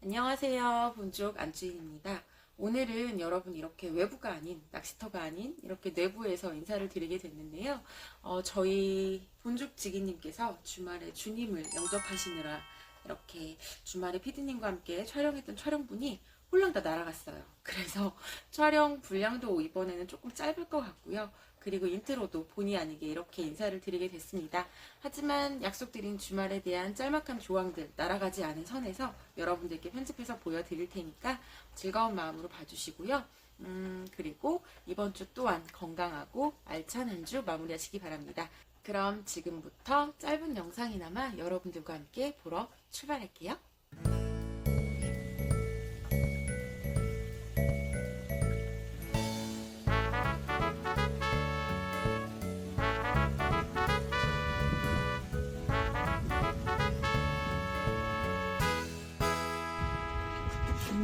안녕하세요. 본쪽 안주인입니다. 오늘은 여러분 이렇게 외부가 아닌, 낚시터가 아닌 이렇게 내부에서 인사를 드리게 됐는데요. 어, 저희 본죽 지기님께서 주말에 주님을 영접하시느라 이렇게 주말에 피디님과 함께 촬영했던 촬영분이 홀랑 다 날아갔어요. 그래서 촬영 분량도 이번에는 조금 짧을 것 같고요. 그리고 인트로도 본의 아니게 이렇게 인사를 드리게 됐습니다. 하지만 약속드린 주말에 대한 짤막한 조항들 날아가지 않은 선에서 여러분들께 편집해서 보여드릴 테니까 즐거운 마음으로 봐주시고요. 음, 그리고 이번 주 또한 건강하고 알찬 한 주 마무리하시기 바랍니다. 그럼 지금부터 짧은 영상이나마 여러분들과 함께 보러 출발할게요.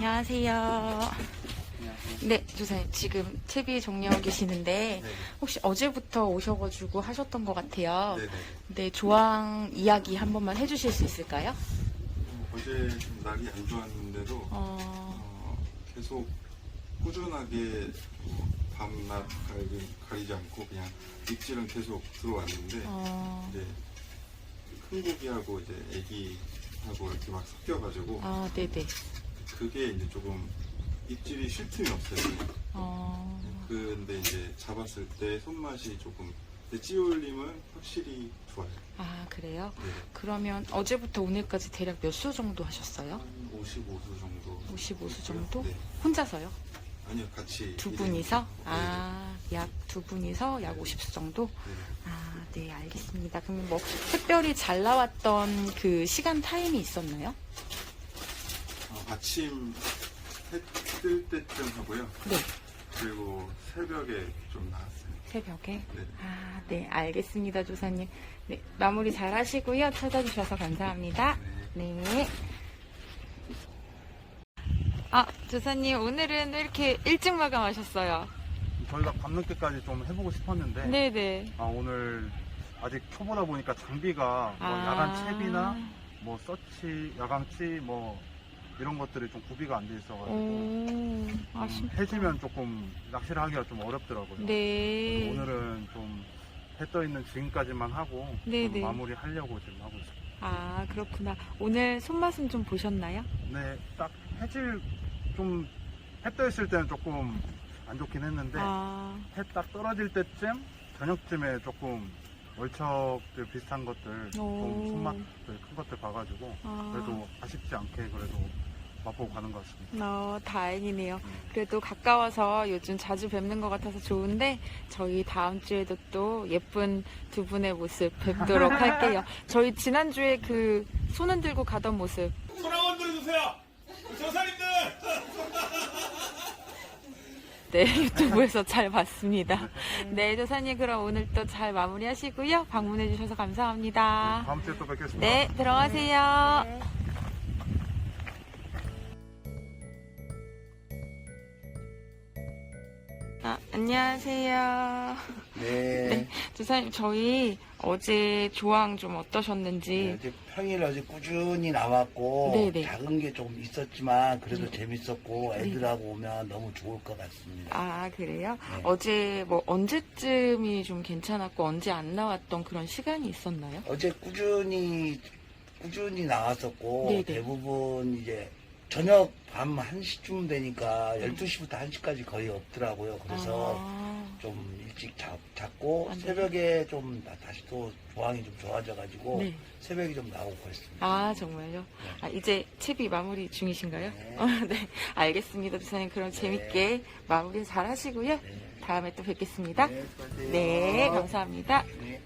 안녕하세요. 네, 조사님 지금 채비 정리하고 계시는데 네. 혹시 어제부터 오셔가지고 하셨던 것 같아요. 네네. 네, 조항 이야기 한 번만 해주실 수 있을까요? 어, 어제 좀 날이 안 좋았는데도 어, 어, 계속 꾸준하게 어, 밤낮 가리지, 가리지 않고 그냥 입질은 계속 들어왔는데 어, 이제 큰 고기하고 이제 애기하고 이렇게 막 섞여가지고 아, 네네. 그게 이제 조금 입질이 쉴 틈이 없어요. 어, 근데 이제 잡았을 때 손맛이 조금 근데 찌올림은 확실히 좋아요. 아, 그래요? 네. 그러면 어제부터 오늘까지 대략 몇 수 정도 하셨어요? 한 55수 정도. 55수 정도? 네. 혼자서요? 아니요, 같이. 두. 분이서? 네. 아, 약 두 분이서 약 네. 50수 정도? 네. 아, 네, 알겠습니다. 그러면 뭐, 특별히 잘 나왔던 그 시간 타임이 있었나요? 어, 아침 해 뜰 때쯤 하고요. 네, 그리고 새벽에 좀 나왔어요. 새벽에. 네. 아, 네, 알겠습니다, 조사님. 네, 마무리 잘 하시고요. 찾아주셔서 감사합니다. 네. 아, 조사님, 오늘은 왜 이렇게 일찍 마감하셨어요? 저희가 밤늦게까지 좀 해보고 싶었는데 네네. 아, 오늘 아직 초보다 보니까 장비가 뭐 아. 야간 채비나 뭐 서치, 야광치 뭐 이런 것들이 좀 구비가 안 돼 있어가지고 오, 좀 아쉽다. 해지면 조금 낚시를 하기가 좀 어렵더라고요. 네. 오늘은 좀 해 떠 있는 지금까지만 하고 좀 네 네. 마무리 하려고 지금 하고 있어요. 아, 그렇구나. 오늘 손맛은 좀 보셨나요? 네, 딱 해질 좀 해 떠 있을 때는 조금 안 좋긴 했는데 아, 해 딱 떨어질 때쯤 저녁쯤에 조금 월척들 비슷한 것들 오. 좀 손맛들 큰 것들 봐가지고 아. 그래도 아쉽지 않게 그래도 맛보고 가는 것 같습니다. 어, 다행이네요. 음. 그래도 가까워서 요즘 자주 뵙는 것 같아서 좋은데 저희 다음 주에도 또 예쁜 두 분의 모습 뵙도록 할게요. 저희 지난주에 그 손흔 들고 가던 모습 손한번 들어 주세요. 조사님들. 네 유튜브에서 잘 봤습니다. 네 조사님 그럼 오늘 또 잘 마무리하시고요. 방문해 주셔서 감사합니다. 다음 주에 또 뵙겠습니다. 네 들어가세요. 아, 안녕하세요. 네. 조사님 저희 어제 조항 좀 네, 어떠셨는지 어제 평일 어제 꾸준히 나왔고 네네. 작은 게 조금 있었지만 그래도 재밌었고 애들하고 오면 너무 좋을 것 같습니다. 아 그래요? 네. 어제 뭐 언제쯤이 좀 괜찮았고 언제 안 나왔던 그런 시간이 있었나요? 어제 꾸준히 꾸준히 나왔었고 네네. 대부분 이제 저녁 밤 1시쯤 되니까 12시부터 1시까지 거의 없더라고요. 그래서 아, 좀 일찍 아, 네. 새벽에 좀 다- 다시 또 조항이 좀 좋아져가지고 네. 새벽에 좀 나오고 있습니다. 아 정말요? 아, 이제 채비 마무리 중이신가요? 네. 어, 네 알겠습니다 조사님 그럼 재밌게 마무리 잘 하시고요 네. 다음에 또 뵙겠습니다 네, 수고하세요. 네 감사합니다 네.